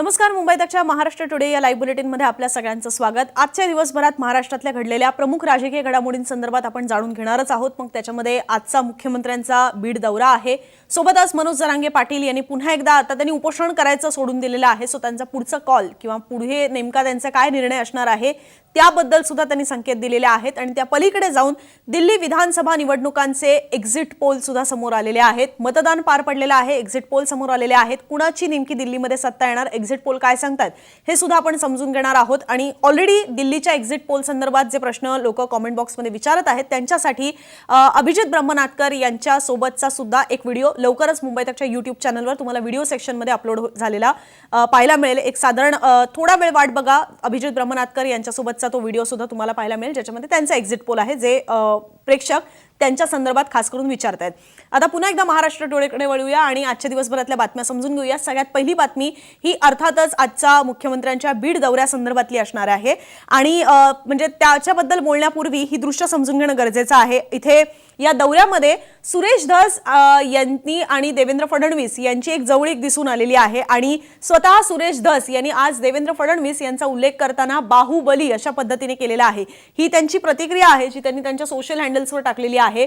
नमस्कार मुंबई तकच्या महाराष्ट्र टुडे या लाईव्ह बुलेटिनमध्ये आपल्या सगळ्यांचं स्वागत. आजच्या दिवसभरात महाराष्ट्रातल्या घडलेल्या प्रमुख राजकीय घडामोडींसंदर्भात आपण जाणून घेणारच आहोत. मग त्याच्यामध्ये आजचा मुख्यमंत्र्यांचा बीड दौरा आहे. सोबतच मनोज जरांगे पाटील यांनी पुन्हा एकदा आता त्यांनी उपोषण करायचं सोडून दिलेलं आहे. सो त्यांचा पुढचा कॉल किंवा पुढे नेमका त्यांचा काय निर्णय असणार आहे त्याबद्दल सुद्धा त्यांनी संकेत दिलेले आहेत. आणि त्या पलीकडे जाऊन दिल्ली विधानसभा निवडणुकांचे एक्झिट पोल सुद्धा समोर आलेले आहेत. मतदान पार पडलेलं आहे एक्झिट पोल समोर आलेले आहेत. कुणाची नेमकी दिल्लीमध्ये सत्ता येणार एक्झिट एक्झिट पोल काय सांगतात हे सुद्धा आपण समजून घेणार आहोत. आणि ऑलरेडी दिल्लीच्या एक्झिट पोल संदर्भात जे प्रश्न लोक कॉमेंट बॉक्समध्ये विचारत आहेत त्यांच्यासाठी अभिजित ब्रह्मनाथकर यांच्या सोबतचा सुद्धा एक व्हिडिओ लवकरच मुंबई तकच्या युट्यूब चॅनलवर तुम्हाला व्हिडिओ सेक्शनमध्ये अपलोड झालेला पाहायला मिळेल. एक साधारण थोडा वेळ वाट बघा. अभिजित ब्रह्मनाथकर यांच्यासोबतचा तो व्हिडिओ सुद्धा तुम्हाला पाहायला मिळेल ज्याच्यामध्ये त्यांचा एक्झिट पोल आहे जे प्रेक्षक त्यांच्या संदर्भात खास करून विचारत आहेत आता पुन्हा एकदा महाराष्ट्र टोळेकडे वळूया आणि आजच्या दिवसभरातल्या बातम्या समजून घेऊया. सगळ्यात पहिली बातमी ही अर्थातच आजचा मुख्यमंत्र्यांच्या बीड दौऱ्यासंदर्भातली असणार आहे. आणि म्हणजे त्याच्याबद्दल बोलण्यापूर्वी ही दृश्य समजून घेणं गरजेचं आहे. इथे या दौऱ्यामध्ये सुरेश धस यांनी आणि देवेंद्र फडणवीस यांची एक जवळीक दिसून आलेली आहे. आणि स्वतः सुरेश धस यांनी आज देवेंद्र फडणवीस यांचा उल्लेख करताना बाहुबली अशा पद्धतीने केलेला आहे. ही त्यांची प्रतिक्रिया आहे जी त्यांनी त्यांच्या सोशल हँडल्सवर टाकलेली आहे.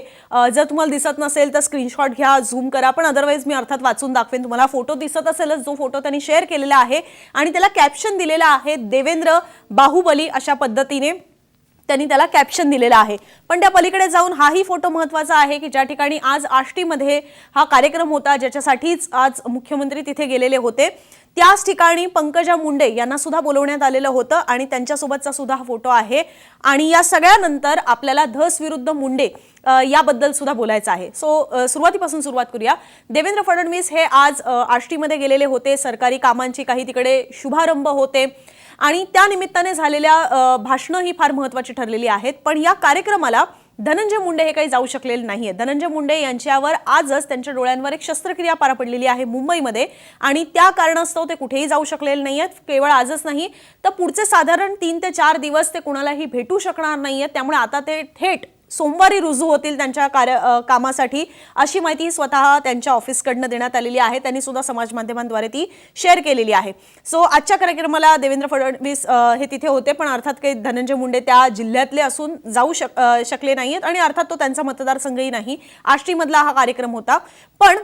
जर तुम्हाला दिसत नसेल तर स्क्रीनशॉट घ्या झूम करा पण अदरवाईज मी अर्थात वाचून दाखवेन. तुम्हाला फोटो दिसत असेलच जो फोटो त्यांनी शेअर केलेला आहे. आणि त्याला कॅप्शन दिलेला आहे देवेंद्र बाहुबली अशा पद्धतीने. त्यांनी त्याला कॅप्शन दिलेलं आहे. पण त्या पलीकडे जाऊन हाही फोटो महत्त्वाचा आहे की ज्या ठिकाणी आज आष्टीमध्ये हा कार्यक्रम होता ज्याच्यासाठीच आज मुख्यमंत्री तिथे गेलेले होते. त्याच ठिकाणी पंकजा मुंडे यांना सुद्धा बोलवण्यात आलेलं होतं आणि त्यांच्यासोबतचा सुद्धा हा फोटो आहे. आणि या सगळ्यानंतर आपल्याला धस विरुद्ध मुंडे याबद्दल सुद्धा बोलायचं आहे. सो सुरुवातीपासून सुरुवात करूया. देवेंद्र फडणवीस हे आज आष्टीमध्ये गेलेले होते. सरकारी कामांची काही तिकडे शुभारंभ होते. आणि त्यानिमित्ताने झालेल्या भाषणं ही फार महत्वाची ठरलेली आहेत. पण या कार्यक्रमाला धनंजय मुंडे हे काही जाऊ शकलेले नाही आहेत धनंजय मुंडे यांच्यावर आजच त्यांच्या डोळ्यांवर एक शस्त्रक्रिया पार पडलेली आहे मुंबईमध्ये आणि त्या कारणास्तव ते कुठेही जाऊ शकलेले आहेत केवळ आजच नाही तर पुढचे साधारण तीन ते चार दिवस ते कुणालाही भेटू शकणार नाही आहेत त्यामुळे आता ते थेट सोमवारी रुजू होतील त्यांच्या कार्य कामासाठी अशी माहिती स्वतः त्यांच्या ऑफिसकडनं देण्यात आलेली आहे. त्यांनी सुद्धा समाज माध्यमांद्वारे ती शेअर केलेली आहे. सो आजच्या कार्यक्रमाला देवेंद्र फडणवीस हे तिथे होते पण अर्थात काही धनंजय मुंडे त्या जिल्ह्यातले असून जाऊ शक शकले नाहीयेत आणि अर्थात तो त्यांचा मतदारसंघही नाही. आष्टीमधला हा कार्यक्रम होता. पण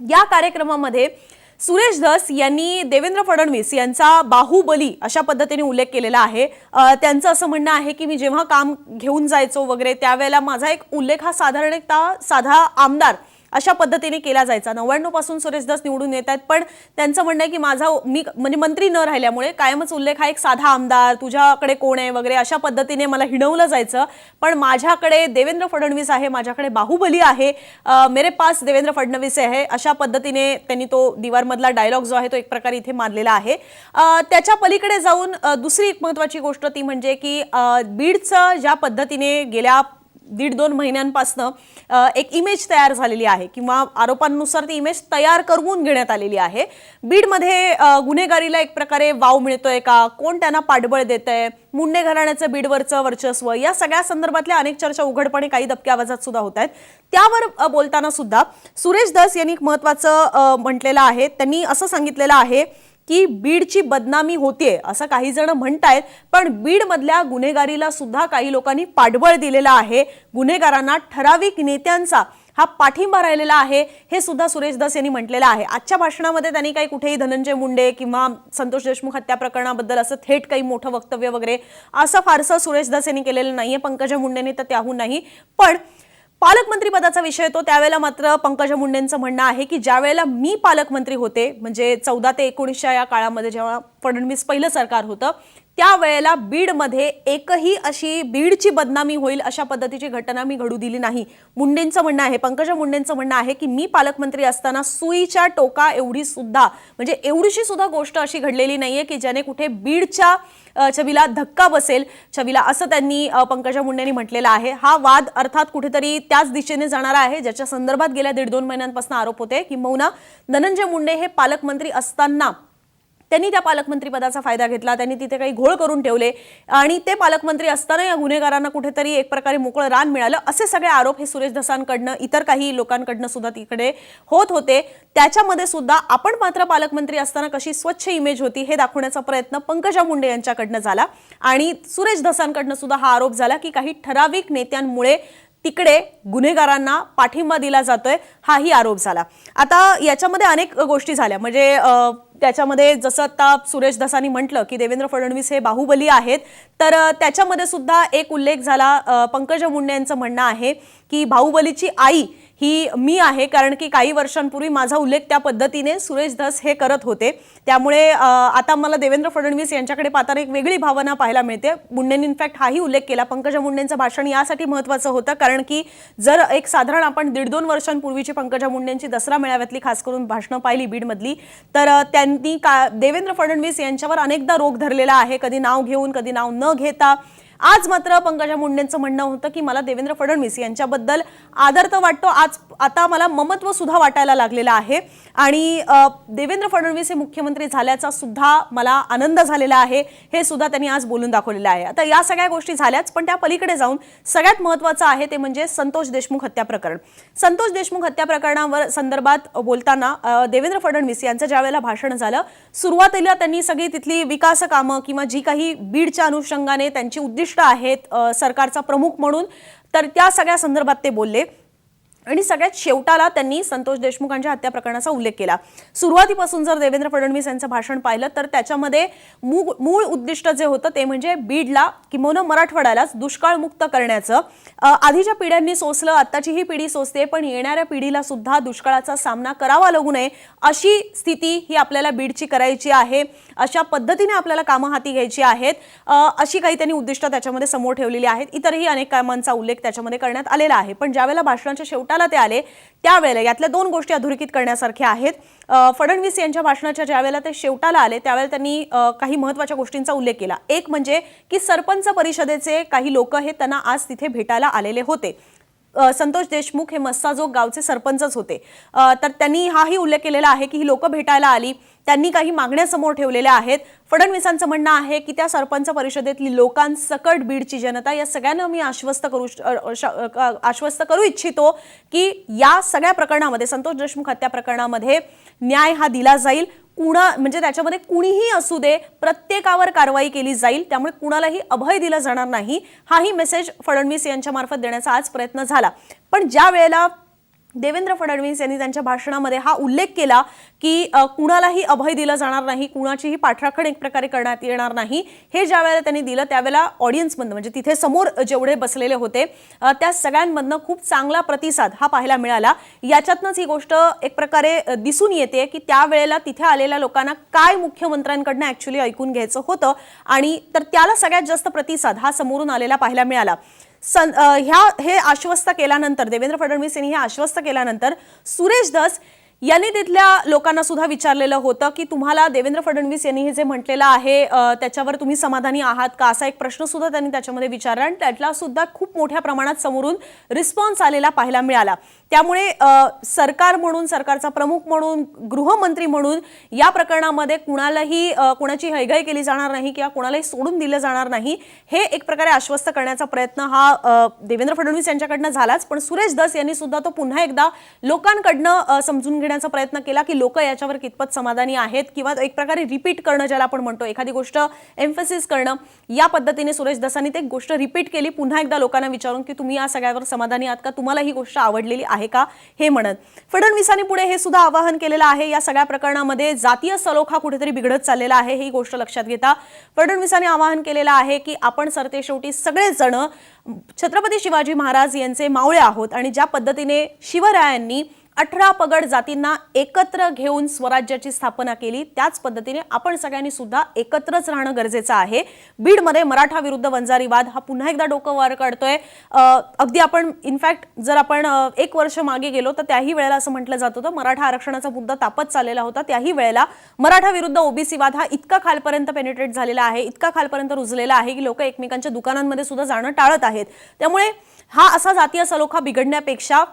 या कार्यक्रमामध्ये सुरेश धस यांनी देवेंद्र फडणवीस यांचा बाहुबली अशा पद्धतीने उल्लेख केलेला आहे. त्यांचं असं म्हणणं आहे की मी जेव्हा काम घेऊन जायचो वगैरे त्यावेळेला माझा एक उल्लेख हा साधारणतः साधा आमदार अशा पद्धतीने केला जायचा. नव्याण्णवपासून सुरेश दास निवडून येत आहेत. पण त्यांचं म्हणणं आहे की माझा मी म्हणजे मंत्री न राहिल्यामुळे कायमच उल्लेख हा एक साधा आमदार तुझ्याकडे कोण आहे वगैरे अशा पद्धतीने मला हिणवलं जायचं. पण माझ्याकडे देवेंद्र फडणवीस आहे माझ्याकडे बाहुबली आहे मेरे पास देवेंद्र फडणवीस आहे अशा पद्धतीने त्यांनी तो दिवारमधला डायलॉग जो आहे तो एक प्रकारे इथे मानलेला आहे. त्याच्या पलीकडे जाऊन दुसरी एक महत्वाची गोष्ट ती म्हणजे की बीडचं ज्या पद्धतीने गेल्या दीड दोन महिन्यांपासनं एक इमेज तयार झालेली आहे किंवा आरोपांनुसार ती इमेज तयार करून घेण्यात आलेली आहे. बीडमध्ये गुन्हेगारीला एक प्रकारे वाव मिळतोय का? कोण त्यांना पाठबळ देत आहे मुंडे घराण्याचं बीडवरचं वर्चस्व या सगळ्या संदर्भातल्या अनेक चर्चा उघडपणे काही दबक्या आवाजात सुद्धा होत आहेत. त्यावर बोलताना सुद्धा सुरेश धस यांनी एक महत्वाचं म्हटलेलं आहे. त्यांनी असं सांगितलेलं आहे की बीडची बदनामी होतीये असं काही जण म्हणतायत. पण बीडमधल्या गुन्हेगारीला सुद्धा काही लोकांनी पाठबळ दिलेलं आहे. गुन्हेगारांना ठराविक नेत्यांचा हा पाठिंबा राहिलेला आहे हे सुद्धा सुरेश दास यांनी म्हटलेलं आहे. आजच्या भाषणामध्ये त्यांनी काही कुठेही धनंजय मुंडे किंवा संतोष देशमुख हत्या प्रकरणाबद्दल असं थेट काही मोठं वक्तव्य वगैरे असं फारसं सुरेश दास यांनी केलेलं नाहीये. पंकजा मुंडेने तर त्याहून नाही. पण पालकमंत्री पदाचा विषय येतो. त्यावेळेला मात्र पंकजा मुंडेंचं म्हणणं आहे की ज्या वेळेला मी पालकमंत्री होते म्हणजे चौदा ते एकोणीसच्या या काळामध्ये जेव्हा फडणवीस पहिलं सरकार होतं त्यावेळेला बीडमध्ये एकही अशी बीडची बदनामी होईल अशा पद्धतीची घटना मी घडू दिली नाही. मुंडेंचं म्हणणं आहे पंकजा मुंडेंचं म्हणणं आहे की मी पालकमंत्री असताना सुईच्या टोका एवढी सुद्धा म्हणजे एवढीशी सुद्धा गोष्ट अशी घडलेली नाहीये की ज्याने कुठे बीडच्या छवीला धक्का बसेल. छवीला असं त्यांनी पंकजा मुंडेंनी म्हटलेलं आहे. हा वाद अर्थात कुठेतरी त्याच दिशेने जाणारा आहे ज्याच्या संदर्भात गेल्या दीड दोन महिन्यांपासून आरोप होते किंबहुना धनंजय मुंडे हे पालकमंत्री असताना त्यांनी त्या पालकमंत्रीपदाचा फायदा घेतला त्यांनी तिथे काही घोळ करून ठेवले आणि ते पालकमंत्री असताना या गुन्हेगारांना कुठेतरी एक प्रकारे मोकळं रान मिळालं. असे सगळे आरोप हे सुरेश धसांकडनं इतर काही लोकांकडनं सुद्धा तिकडे होत होते. त्याच्यामध्ये सुद्धा आपण मात्र पालकमंत्री असताना कशी स्वच्छ इमेज होती हे दाखवण्याचा प्रयत्न पंकजा मुंडे यांच्याकडनं झाला. आणि सुरेश धसांकडनं सुद्धा हा आरोप झाला की काही ठराविक नेत्यांमुळे तिकडे गुन्हेगारांना पाठिंबा दिला जातोय हाही आरोप झाला. आता याच्यामध्ये अनेक गोष्टी झाल्या. म्हणजे त्याच्यामध्ये जसं आता सुरेश दसानी म्हटलं की देवेंद्र फडणवीस हे बाहुबली आहेत तर त्याच्यामध्ये सुद्धा एक उल्लेख झाला पंकजा मुंडे यांचं म्हणणं आहे की बाहुबलीची आई ही मी आहे कारण की काही वर्षांपूर्वी माझा उल्लेख त्या पद्धतीने सुरेश धस हे करत होते. त्यामुळे आता मला देवेंद्र फडणवीस यांच्याकडे पाहताना एक वेगळी भावना पाहायला मिळते. मुंडेंनी इनफॅक्ट हाही उल्लेख केला. पंकजा मुंडेंचं भाषण यासाठी महत्त्वाचं होतं कारण की जर एक साधारण आपण दीड दोन वर्षांपूर्वीची पंकजा मुंडेंची दसरा मेळाव्यातली खास करून भाषणं पाहिली बीडमधली तर त्यांनी का देवेंद्र फडणवीस यांच्यावर अनेकदा रोग धरलेला आहे. कधी नाव घेऊन कधी नाव न घेता. आज मात्र पंकजा मुंडेंचं म्हणणं होतं की मला देवेंद्र फडणवीस यांच्याबद्दल आदर तर वाटतो. आज आता मला ममत्व सुद्धा वाटायला लागलेलं आहे. आणि देवेंद्र फडणवीस हे मुख्यमंत्री झाल्याचा सुद्धा मला आनंद झालेला आहे. हे सुद्धा त्यांनी आज बोलून दाखवलेलं आहे. आता या सगळ्या गोष्टी झाल्याच पण त्या पलीकडे जाऊन सगळ्यात महत्त्वाचं आहे ते म्हणजे संतोष देशमुख हत्या प्रकरण. संतोष देशमुख हत्या प्रकरणावर संदर्भात बोलताना देवेंद्र फडणवीस यांचं ज्यावेळेला भाषण झालं सुरुवातीला त्यांनी सगळी तिथली विकास कामं किंवा जी काही बीडच्या अनुषंगाने त्यांची उद्दिष्ट आहेत सरकारचा प्रमुख म्हणून तर त्या सगळ्या संदर्भात ते बोलले. आणि सगळ्यात शेवटाला त्यांनी संतोष देशमुखांच्या हत्या प्रकरणाचा उल्लेख केला. सुरुवातीपासून जर देवेंद्र फडणवीस यांचं भाषण पाहिलं तर त्याच्यामध्ये मूळ मूळ उद्दिष्ट जे होतं ते म्हणजे बीडला किंवा मराठवाड्यालाच दुष्काळमुक्त करण्याचं. आधीच्या पिढ्यांनी सोसलं आत्ताची ही पिढी सोसते पण येणाऱ्या पिढीला सुद्धा दुष्काळाचा सामना करावा लागू नये अशी स्थिती ही आपल्याला बीडची करायची आहे. अशा पद्धतीने आपल्याला कामं हाती घ्यायची आहेत. अशी काही त्यांनी उद्दिष्ट त्याच्यामध्ये समोर ठेवलेली आहेत. इतरही अनेक कामांचा उल्लेख त्याच्यामध्ये करण्यात आलेला आहे. पण ज्यावेळेला भाषणाच्या कोर्टाला ते आले. त्यावेळेला यातल्या दोन गोष्टी अधोरेखित करण्यासारख्या आहेत. फडणवीस यांच्या भाषणाच्या ज्यावेळेला ते शेवटाला आले त्यावेळेला त्यांनी काही महत्त्वाच्या गोष्टींचा उल्लेख केला. एक म्हणजे की सरपंच परिषदेचे काही लोक हे त्यांना आज तिथे भेटायला आलेले होते. संतोष देशमुख हे मस्साजोग गावचे सरपंचच होते. तर त्यांनी हाही उल्लेख केलेला आहे की ही लोक भेटायला आली. त्यांनी काही मागण्या समोर ठेवलेल्या आहेत. फडणवीसांचं म्हणणं आहे की त्या सरपंच परिषदेतली लोकांसकट बीडची जनता या सगळ्यांना मी आश्वस्त करू श- आश्वस्त करू इच्छितो की या सगळ्या प्रकरणामध्ये संतोष देशमुख हत्या प्रकरणामध्ये न्याय हा दिला जाईल. कुणा म्हणजे त्याच्यामध्ये कुणीही असू दे प्रत्येकावर कारवाई केली जाईल त्यामुळे कुणालाही अभय दिलं जाणार नाही. हाही मेसेज फडणवीस यांच्यामार्फत देण्याचा आज प्रयत्न झाला. पण ज्या वेळेला देवेंद्र फडणवीस यांनी त्यांच्या भाषणामध्ये हा उल्लेख केला की कुणालाही अभय दिलं जाणार नाही कुणाचीही पाठराखण एक प्रकारे करण्यात येणार नाही हे ज्या वेळेला त्यांनी दिलं त्यावेळेला ऑडियन्समधनं म्हणजे तिथे समोर जेवढे बसलेले होते त्या सगळ्यांमधनं खूप चांगला प्रतिसाद हा पाहायला मिळाला. याच्यातनंच ही गोष्ट एक प्रकारे दिसून येते की त्यावेळेला तिथे आलेल्या लोकांना काय मुख्यमंत्र्यांकडनं ऍक्च्युली ऐकून घ्यायचं होतं आणि तर त्याला सगळ्यात जास्त प्रतिसाद हा समोरून आलेला पाहायला मिळाला. ह्या हे आश्वस्त केल्यानंतर देवेंद्र फडणवीस यांनी हे आश्वस्त केल्यानंतर सुरेश दस यांनी तिथल्या लोकांना सुद्धा विचारलेलं होतं की तुम्हाला देवेंद्र फडणवीस यांनी हे जे म्हटलेलं आहे त्याच्यावर तुम्ही समाधानी आहात का? असा एक प्रश्न सुद्धा त्यांनी त्याच्यामध्ये विचारला आणि त्यातला सुद्धा खूप मोठ्या प्रमाणात समोरून रिस्पॉन्स आलेला पाहायला मिळाला. त्यामुळे सरकार म्हणून सरकारचा प्रमुख म्हणून गृहमंत्री म्हणून या प्रकरणामध्ये कुणालाही कुणाची हैगाई केली जाणार नाही किंवा कुणालाही सोडून दिलं जाणार नाही हे एक प्रकारे आश्वस्त करण्याचा प्रयत्न हा देवेंद्र फडणवीस यांच्याकडनं झालाच. पण सुरेश दस यांनी सुद्धा तो पुन्हा एकदा लोकांकडनं समजून समजून घेण्याचा प्रयत्न केला की लोक याच्यावर कितपत समाधानी आहेत किंवा एक प्रकारे रिपीट करणं ज्याला आपण म्हणतो एखादी गोष्ट एम्फसिस करणं या पद्धतीने सुरेश दसांनी ते गोष्ट रिपीट केली. पुन्हा एकदा लोकांना विचारून की तुम्ही या सगळ्यावर समाधानी आहात का? तुम्हाला ही गोष्ट आवडलेली आहे का? हे म्हणत. फडणवीसांनी पुढे हे सुद्धा आवाहन केलेलं आहे. या सगळ्या प्रकरणामध्ये जातीय सलोखा कुठेतरी बिघडत चाललेला आहे ही गोष्ट लक्षात घेता. फडणवीसांनी आवाहन केलेलं आहे की आपण सरतेशेवटी सगळेजण छत्रपती शिवाजी महाराज यांचे मावळे आहोत आणि ज्या पद्धतीने शिवरायांनी अठरा पगड जातींना एकत्र घेऊन स्वराज्याची स्थापना केली. त्याच पद्धतीने आपण सगळ्यांनी सुद्धा एकत्रच राहणं गरजेचं आहे. बीडमध्ये मराठा विरुद्ध वंजारी वाद हा पुन्हा एकदा डोकं वर काढतोय. अगदी आपण इनफॅक्ट जर आपण एक वर्ष मागे गेलो तर त्याही वेळेला असं म्हटलं जात होतं मराठा आरक्षणाचा मुद्दा तापत चाललेला होता. त्याही वेळेला मराठा विरुद्ध ओबीसी वाद हा इतका खालपर्यंत पेनिट्रेट झालेला आहे इतका खालपर्यंत रुजलेला आहे की लोक एकमेकांच्या दुकानांमध्ये सुद्धा जाणं टाळत आहेत. त्यामुळे हा असा जातीय सलोखा बिघडण्यापेक्षा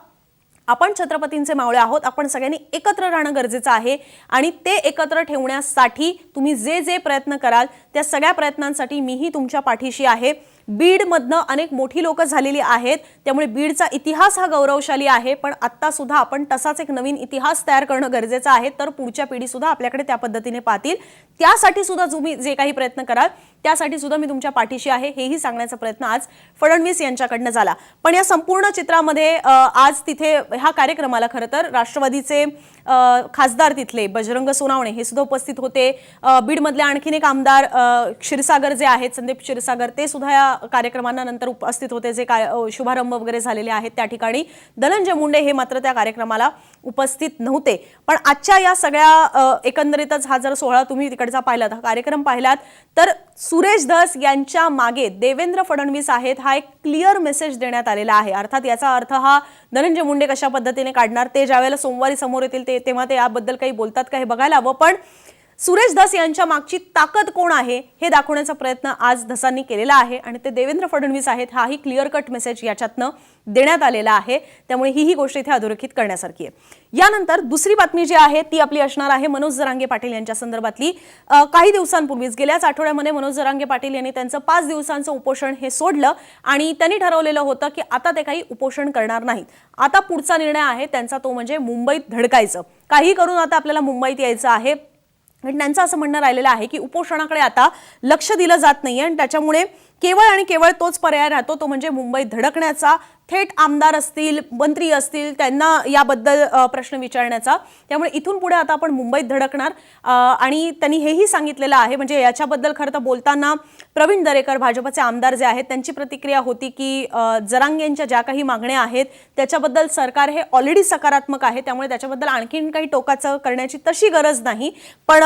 आपण छत्रपतींचे मावळे आहोत आपण सगळ्यांनी एकत्र राहणं गरजेचं आहे आणि ते एकत्र ठेवण्यासाठी तुम्ही जे जे प्रयत्न कराल त्या सगळ्या प्रयत्नांसाठी मीही तुमच्या पाठीशी आहे. बीडमधनं अनेक मोठी लोक झालेली आहेत. त्यामुळे बीडचा इतिहास हा गौरवशाली आहे. पण आत्ता सुद्धा आपण तसाच एक नवीन इतिहास तयार करणं गरजेचं आहे. तर पुढच्या पिढी सुद्धा आपल्याकडे त्या पद्धतीने पाहतील. त्यासाठी सुद्धा तुम्ही जे काही प्रयत्न कराल त्यासाठी सुद्धा मी तुमच्या पाठीशी आहे. हेही सांगण्याचा प्रयत्न आज फडणवीस यांच्याकडनं झाला. पण या संपूर्ण चित्रामध्ये आज तिथे ह्या कार्यक्रमाला खरं तर राष्ट्रवादीचे खासदार तिथले बजरंग सोनावणे हे सुद्धा उपस्थित होते. बीडमधले आणखीन एक आमदार क्षीरसागर जे आहेत संदीप क्षीरसागर ते सुद्धा या कार्यक्रमांना नंतर उपस्थित होते जे काय शुभारंभ वगैरे झालेले आहेत त्या ठिकाणी. धनंजय मुंडे हे मात्र त्या कार्यक्रमाला उपस्थित नव्हते. पण आजच्या या सगळ्या एकंदरीतच हा जर सोहळा तुम्ही तिकडचा पाहिलात हा कार्यक्रम पाहिलात तर सुरेश धस यांच्या मागे देवेंद्र फडणवीस आहेत हा एक क्लिअर मेसेज देण्यात आलेला आहे. अर्थात याचा अर्थ हा धनंजय मुंडे कशा पद्धतीने काढणार ते ज्यावेळेला सोमवारी समोर येतील ते तेव्हा ते याबद्दल काही बोलतात का हे बघायला हवं. पण सुरेश धस यांच्या मागची ताकद कोण आहे हे दाखवण्याचा प्रयत्न आज धसांनी केलेला आहे आणि ते देवेंद्र फडणवीस आहेत हाही क्लिअर कट मेसेज याच्यातनं देण्यात आलेला आहे. त्यामुळे ही ही गोष्ट इथे अधोरेखित करण्यासारखी आहे. यानंतर दुसरी बातमी जी आहे ती आपली असणार आहे मनोज जरांगे पाटील यांच्या संदर्भातली. काही दिवसांपूर्वीच गेल्याच आठवड्यामध्ये मनोज जरांगे पाटील यांनी त्यांचं पाच दिवसांचं उपोषण हे सोडलं आणि त्यांनी ठरवलेलं होतं की आता ते काही उपोषण करणार नाहीत. आता पुढचा निर्णय आहे त्यांचा तो म्हणजे मुंबईत धडकायचं. काही करून आता आपल्याला मुंबईत यायचं आहे. त्यांचं असं म्हणणं राहिलेलं आहे की उपोषणाकडे आता लक्ष दिलं जात नाही आणि त्याच्यामुळे केवळ आणि केवळ तोच पर्याय राहतो तो म्हणजे मुंबईत धडकण्याचा. थेट आमदार असतील मंत्री असतील त्यांना याबद्दल प्रश्न विचारण्याचा. त्यामुळे इथून पुढे आता आपण मुंबईत धडकणार. आणि त्यांनी हेही सांगितलेलं आहे म्हणजे याच्याबद्दल खरं तर बोलताना प्रवीण दरेकर भाजपचे आमदार जे आहेत त्यांची प्रतिक्रिया होती की जरांगेंच्या ज्या काही मागण्या आहेत त्याच्याबद्दल सरकार हे ऑलरेडी सकारात्मक आहे त्यामुळे त्याच्याबद्दल आणखीन काही टोकाचं करण्याची तशी गरज नाही. पण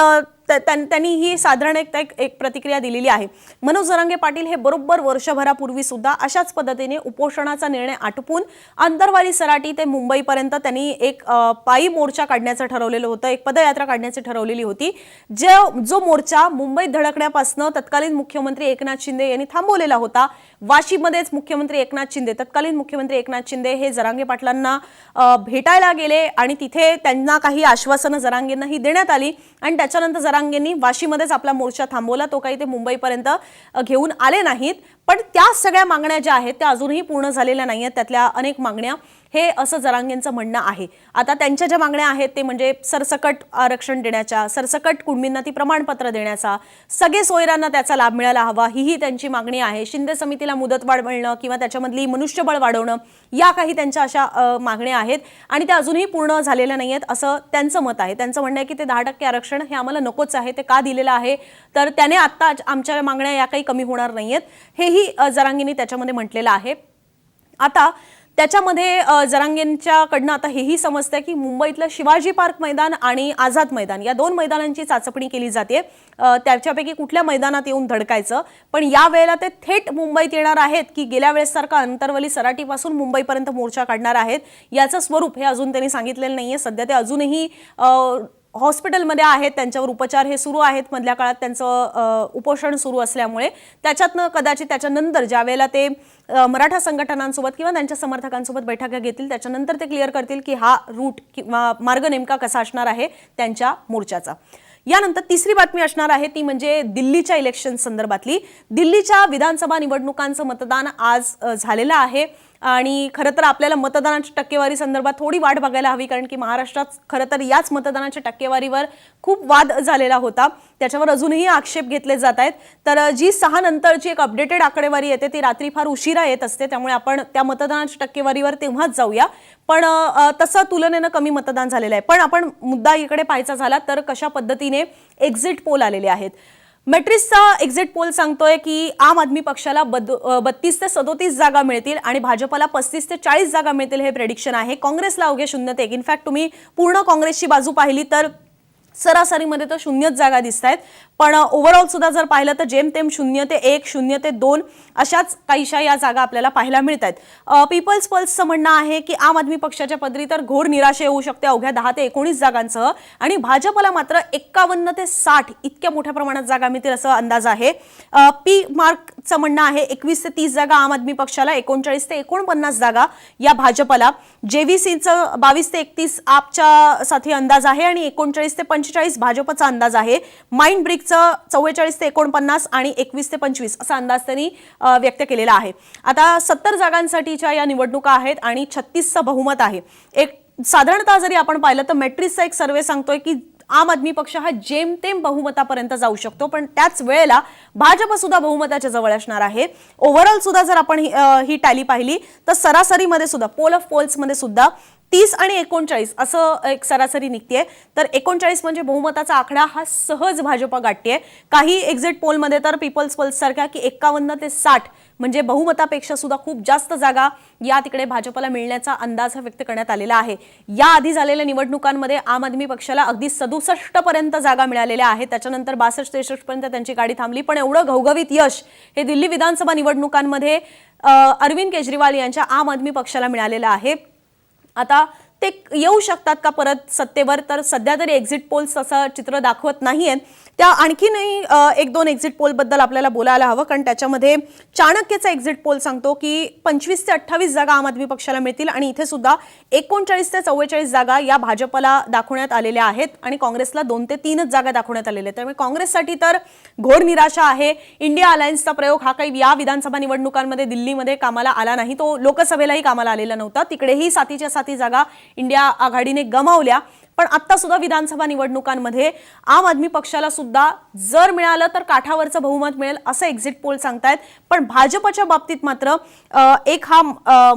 त्यांनी ही साधारण एक एक- एक प्रतिक्रिया दिलेली आहे. मनोज जरांगे पाटील हे बरोबर वर्षभरापूर्वी सुद्धा अशाच पद्धतीने उपोषणाचा निर्णय आटपून अंतरवाली सराटी ते मुंबईपर्यंत त्यांनी एक पायी मोर्चा काढण्याचं ठरवलेलं होतं एक पदयात्रा काढण्याची ठरवलेली होती. जो जो मोर्चा मुंबईत धडकण्यापासून तत्कालीन मुख्यमंत्री एकनाथ शिंदे यांनी थांबवलेला होता वाशीमध्येच मुख्यमंत्री एकनाथ शिंदे तत्कालीन मुख्यमंत्री एकनाथ शिंदे हे जरांगे पाटलांना भेटायला गेले आणि तिथे त्यांना काही आश्वासनं जरांगेंनाही देण्यात आली आणि त्याच्यानंतर जरांगेंनी वाशीमध्येच आपला मोर्चा थांबवला. तो काही ते मुंबईपर्यंत घेऊन आले नाहीत. पण त्या सगळ्या मागण्या ज्या आहेत त्या अजूनही पूर्ण झालेल्या नाही आहेत त्यातल्या अनेक मागण्या हे असं जरांगेंचं म्हणणं आहे. आता त्यांच्या ज्या मागण्या आहेत ते म्हणजे सरसकट आरक्षण देण्याच्या सरसकट कुणबींना ती प्रमाणपत्र देण्याचा सगळे सोयऱ्यांना त्याचा लाभ मिळायला हवा हीही त्यांची मागणी आहे. शिंदे समितीला मुदतवाढ मिळणं किंवा त्याच्यामधली मनुष्यबळ वाढवणं या काही त्यांच्या अशा मागण्या आहेत. आणि त्या अजूनही पूर्ण झालेल्या नाही आहेत असं त्यांचं मत आहे. त्यांचं म्हणणं आहे की ते दहा टक्के आरक्षण हे आम्हाला नकोच आहे ते का दिलेलं आहे? तर त्याने आत्ता आमच्या मागण्या या काही कमी होणार नाही आहेत हेही जरांगींनी त्याच्यामध्ये म्हटलेलं आहे. आता त्याच्यामध्ये अ, जरांगेंच्याकडनं आता हेही समजतंय की मुंबईतलं शिवाजी पार्क मैदान आणि आझाद मैदान या दोन मैदानांची चाचपणी केली जाते. त्याच्यापैकी कुठल्या मैदानात येऊन धडकायचं? पण या वेळेला ते थेट मुंबईत येणार आहेत की गेल्या वेळेससारखा अंतरवली सराटीपासून मुंबईपर्यंत मोर्चा काढणार आहेत याचं स्वरूप हे अजून त्यांनी सांगितलेलं नाहीये. सध्या ते अजूनही हॉस्पिटलमध्ये आहेत त्यांच्यावर उपचार हे सुरू आहेत मधल्या काळात त्यांचं उपोषण सुरू असल्यामुळे त्याच्यातनं कदाचित त्याच्यानंतर ज्या वेळेला ते मराठा संघटनांसोबत किंवा त्यांच्या समर्थकांसोबत बैठका घेतील त्याच्यानंतर ते क्लिअर करतील की हा रूट किंवा मार्ग नेमका कसा असणार आहे त्यांच्या मोर्चाचा. यानंतर तिसरी बातमी असणार आहे ती म्हणजे दिल्लीच्या इलेक्शन संदर्भातली. दिल्लीच्या विधानसभा निवडणुकांचं मतदान आज झालेलं आहे. आणि खरं तर आपल्याला मतदानाची टक्केवारी संदर्भात थोडी वाट बघायला हवी कारण की महाराष्ट्रात खरं तर याच मतदानाच्या टक्केवारीवर खूप वाद झालेला होता. त्याच्यावर अजूनही आक्षेप घेतले जात आहेत. तर जी सहा नंतरची एक अपडेटेड आकडेवारी येते ती रात्री फार उशिरा येत असते. त्यामुळे आपण त्या मतदानाच्या टक्केवारीवर तेव्हाच जाऊया. पण तसं तुलनेनं कमी मतदान झालेलं आहे. पण आपण मुद्दा इकडे पाहायचा झाला तर कशा पद्धतीने एक्झिट पोल आलेले आहेत? मेट्रिसचा एक्झिट पोल सांगतोय की आम आदमी पक्षाला बत्तीस ते सदोतीस जागा मिळतील आणि भाजपला पस्तीस ते चाळीस जागा मिळतील हे प्रेडिक्शन आहे. काँग्रेसला अवघे शून्य ते इनफॅक्ट तुम्ही पूर्ण काँग्रेसची बाजू पाहिली तर सरासरीमध्ये तर शून्यच जागा दिसत आहेत पण ओव्हरऑल सुद्धा जर पाहिलं तर जेमतेम शून्य ते एक शून्य ते दोन अशाच काहीशा या जागा आपल्याला पाहायला मिळत आहेत पीपल्स पल्सचं म्हणणं आहे की आम आदमी पक्षाच्या पदरी तर घोर निराशा येऊ शकते अवघ्या दहा ते एकोणीस जागांसह आणि भाजपला मात्र एक्कावन्न ते साठ इतक्या मोठ्या प्रमाणात जागा मिळतील असं अंदाज आहे. पी मार्क चं म्हणणं आहे एकवीस ते तीस जागा आम आदमी पक्षाला एकोणचाळीस ते एकोणपन्नास जागा या भाजपला. जेव्हीसीचं बावीस ते एकतीस आपच्या साठी अंदाज आहे आणि एकोणचाळीस ते पंचेचाळीस भाजपचा अंदाज आहे. माइंड ब्रिकचं चव्वेचाळीस ते एकोणपन्नास आणि एकवीस ते पंचवीस असा अंदाज त्यांनी व्यक्त केलेला आहे. आता सत्तर जागांसाठीच्या या निवडणुका आहेत आणि छत्तीसचं बहुमत आहे. एक साधारणतः जरी आपण पाहिलं तर मेट्रिसचा एक सर्वे सांगतोय की आम आदमी पक्ष हा जेमतेम बहुमतापर्यंत जाऊ शकतो पण त्याच वेळेला भाजप सुद्धा बहुमताच्या जवळ असणार आहे. ओव्हरऑल सुद्धा जर आपण ही- टॅली पाहिली तर सरासरीमध्ये सुद्धा पोल ऑफ पोल्समध्ये सुद्धा तीस आणि एकोणचाळीस असं एक सरासरी निघते तर एकोणचाळीस म्हणजे बहुमताचा आकडा हा सहज भाजपा गाठते काही एक्झिट पोलमध्ये तर पीपल्स पल्स सारख्या की एक्कावन्न ते साठ म्हणजे बहुमतापेक्षा सुद्धा खूप जास्त जागा या तिकडे भाजपला मिळण्याचा अंदाज व्यक्त करण्यात आलेला आहे. या आधी झालेल्या निवडणुकांमध्ये आम आदमी पक्षाला अगदी सदुसष्ट पर्यंत जागा मिळालेल्या आहेत. त्याच्यानंतर बासष्ट त्रेसष्ट पर्यंत त्यांची गाडी थांबली. पण एवढं घवघवीत यश हे दिल्ली विधानसभा निवडणुकांमध्ये अरविंद केजरीवाल यांच्या आम आदमी पक्षाला मिळालेलं आहे. आता ते येऊ शकतात का परत सत्तेवर? तर सध्या तरी एक्झिट पोल्स असं चित्र दाखवत नाही आहेत त्या आणखीनही एक दोन एक्झिट पोलबद्दल आपल्याला बोलायला हवं. कारण त्याच्यामध्ये चाणक्यचा एक्झिट पोल सांगतो की पंचवीस ते अठ्ठावीस जागा आम आदमी पक्षाला मिळतील आणि इथे सुद्धा एकोणचाळीस ते चव्वेचाळीस जागा या भाजपला दाखवण्यात आलेल्या आहेत आणि काँग्रेसला दोन ते तीनच जागा दाखवण्यात आलेल्या आहेत. त्यामुळे काँग्रेससाठी तर घोर निराशा आहे. इंडिया अलायन्सचा प्रयोग हा काही या विधानसभा निवडणुकांमध्ये दिल्लीमध्ये कामाला आला नाही. तो लोकसभेलाही कामाला आलेला नव्हता. तिकडेही सातीच्या साती जागा इंडिया आघाडीने गमावल्या. पण आत्तासुद्धा सुद्धा विधानसभा निवडणुकांमध्ये आम आदमी पक्षाला सुद्धा जर मिळालं तर काठावरचं बहुमत मिळेल असं एक्झिट पोल सांगतायत. पण भाजपच्या बाबतीत मात्र एक हा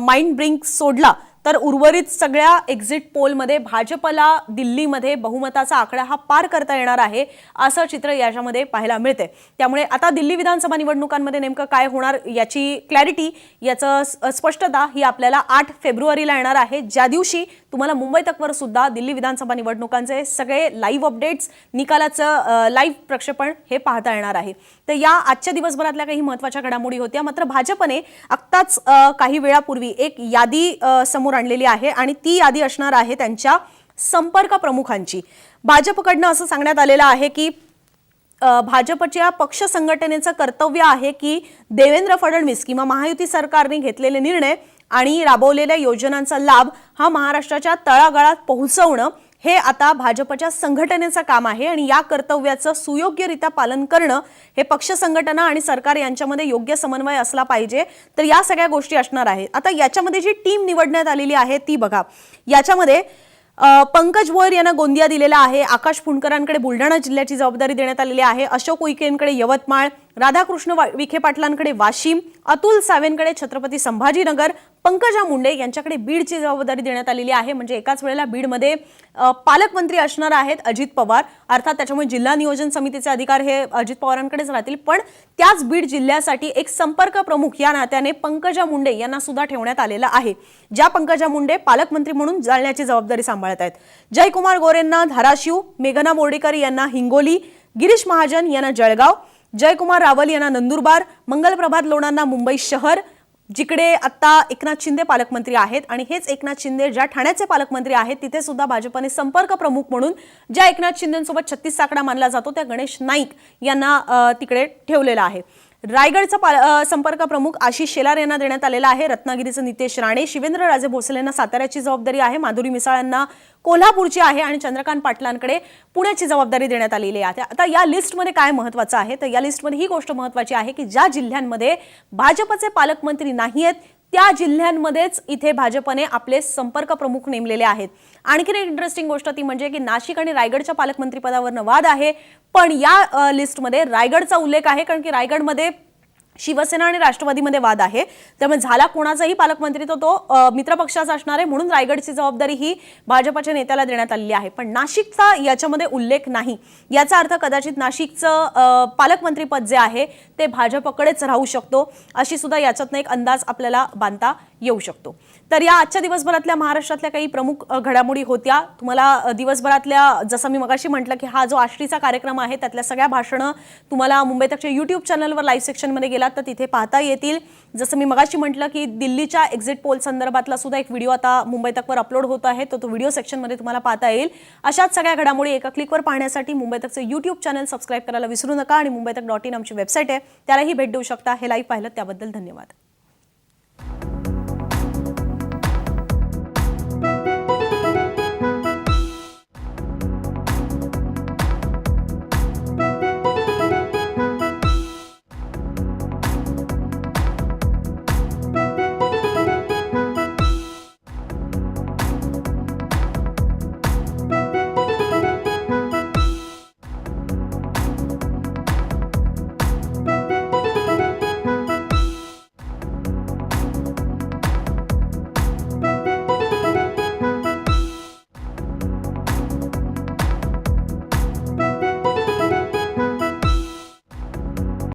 माइंड ब्रिंक सोडला तर उर्वरित सगळ्या एक्झिट पोलमध्ये भाजपला दिल्लीमध्ये बहुमताचा आकडा हा पार करता येणार आहे असं चित्र याच्यामध्ये पाहायला मिळते त्यामुळे आता दिल्ली विधानसभा निवडणुकांमध्ये नेमकं काय होणार याची क्लॅरिटी याचं स्पष्टता ही आपल्याला आठ फेब्रुवारीला येणार आहे. ज्या दिवशी तुम्हाला मुंबई तकवर सुद्धा दिल्ली विधानसभा निवडणुकांचे सगळे लाईव्ह अपडेट्स निकालाचं लाईव्ह प्रक्षेपण हे पाहता येणार आहे. तर या आजच्या दिवसभरातल्या काही महत्त्वाच्या घडामोडी होत्या. मात्र भाजपने आत्ताच काही वेळापूर्वी एक यादी समोर समोर आणलेली आहे आणि ती यादी असणार आहे त्यांच्या संपर्क प्रमुखांची. भाजपकडनं असं सांगण्यात आलेलं आहे की भाजपच्या पक्ष संघटनेचं कर्तव्य आहे की देवेंद्र फडणवीस किंवा महायुती सरकारने घेतलेले निर्णय आणि राबवलेल्या योजनांचा लाभ हा महाराष्ट्राच्या तळागाळात पोहोचवणं हे आता भाजपच्या संघटनेचं काम आहे आणि या कर्तव्याचं सुयोग्यरित्या पालन करणं हे पक्ष संघटना आणि सरकार यांच्यामध्ये योग्य समन्वय असला पाहिजे. तर या सगळ्या गोष्टी असणार आहेत. आता याच्यामध्ये जी टीम निवडण्यात आलेली आहे ती बघा. याच्यामध्ये पंकज भोयर यांना गोंदिया दिलेला आहे. आकाश फुंडकरांकडे बुलढाणा जिल्ह्याची जबाबदारी देण्यात आलेली आहे. अशोक उईकेंकडे यवतमाळ राधाकृष्ण विखे पाटलांकडे वाशिम अतुल सावेंकडे छत्रपती संभाजीनगर पंकजा मुंडे यांच्याकडे बीडची जबाबदारी देण्यात आलेली आहे. म्हणजे एकाच वेळेला बीडमध्ये पालकमंत्री असणार आहेत अजित पवार. अर्थात त्याच्यामुळे जिल्हा नियोजन समितीचे अधिकार हे अजित पवारांकडेच राहतील. पण त्याच बीड जिल्ह्यासाठी एक संपर्क प्रमुख या नात्याने पंकजा मुंडे यांना सुद्धा ठेवण्यात आलेला आहे. ज्या पंकजा मुंडे पालकमंत्री म्हणून जाळण्याची जबाबदारी सांभाळत आहेत. जयकुमार गोरेंना धाराशिव मेघना बोर्डीकर यांना हिंगोली गिरीश महाजन यांना जळगाव जयकुमार रावल यांना नंदुरबार मंगलप्रभात लोणांना मुंबई शहर जिकडे आता एकनाथ शिंदे पालकमंत्री आहेत आणि हेच एकनाथ शिंदे ज्या ठाण्याचे पालकमंत्री आहेत तिथे सुद्धा भाजपने संपर्क प्रमुख म्हणून ज्या एकनाथ शिंदेसोबत छत्तीस साकडा मानला जातो त्या गणेश नाईक यांना तिकडे ठेवलेला आहे. रायगडचा पाल- संपर्क प्रमुख आशिष शेलार यांना देण्यात आलेला आहे. रत्नागिरीचं नितेश राणे शिवेंद्र राजे भोसले यांना साताऱ्याची जबाबदारी आहे. माधुरी मिसाळ यांना कोल्हापूरची आहे आणि चंद्रकांत पाटलांकडे पुण्याची जबाबदारी देण्यात आलेली आहे. आता या लिस्टमध्ये काय महत्वाचं आहे? तर या लिस्टमध्ये ही गोष्ट महत्वाची आहे की ज्या जिल्ह्यांमध्ये भाजपचे पालकमंत्री नाही आहेत त्या जिल्ह्यांमध्येच इथे भाजपने आपले संपर्क प्रमुख नेमलेले आहेत. आणखीन एक इंटरेस्टिंग गोष्ट ती म्हणजे की नाशिक आणि रायगडच्या पालकमंत्रीपदावरनं वाद आहे. पण या लिस्टमध्ये रायगडचा उल्लेख आहे कारण की रायगडमध्ये शिवसेना आणि राष्ट्रवादीमध्ये वाद आहे. त्यामुळे झाला कोणाचाही पालकमंत्री तर तो अ, मित्रपक्षाचा असणार आहे म्हणून रायगडची जबाबदारी ही भाजपच्या नेत्याला देण्यात आलेली आहे. पण नाशिकचा याच्यामध्ये उल्लेख नाही. याचा अर्थ कदाचित नाशिकचं पालकमंत्रीपद जे आहे ते भाजपकडेच राहू शकतो अशी सुद्धा याच्यातनं एक अंदाज आपल्याला बांधता येऊ शकतो. तर या आजच्या दिवसभरातल्या महाराष्ट्रातल्या काही प्रमुख घडामोडी होत्या. तुम्हाला दिवसभरातल्या जसं मी मगाशी म्हटलं की हा जो आष्टीचा कार्यक्रम आहे त्यातल्या सगळ्या भाषणं तुम्हाला मुंबई तकच्या युट्यूब चॅनलवर लाईव्ह सेक्शनमध्ये गेलात तर तिथे पाहता येतील. जसं मी मगाशी म्हटलं की दिल्लीच्या एक्झिट पोल संदर्भातला सुद्धा एक व्हिडिओ आता मुंबई तकवर अपलोड होत आहे. तो तो व्हिडिओ सेक्शनमध्ये तुम्हाला पाहता येईल. अशाच सगळ्या घडामोडी एका क्लिकवर पाहण्यासाठी मुंबई तकचं यूट्यूब चॅनल सबस्क्राईब करायला विसरू नका आणि मुंबई तक डॉट इन आमची वेबसाईट आहे. त्यालाही भेट देऊ शकता. हे लाईव्ह पाहिलं त्याबद्दल धन्यवाद.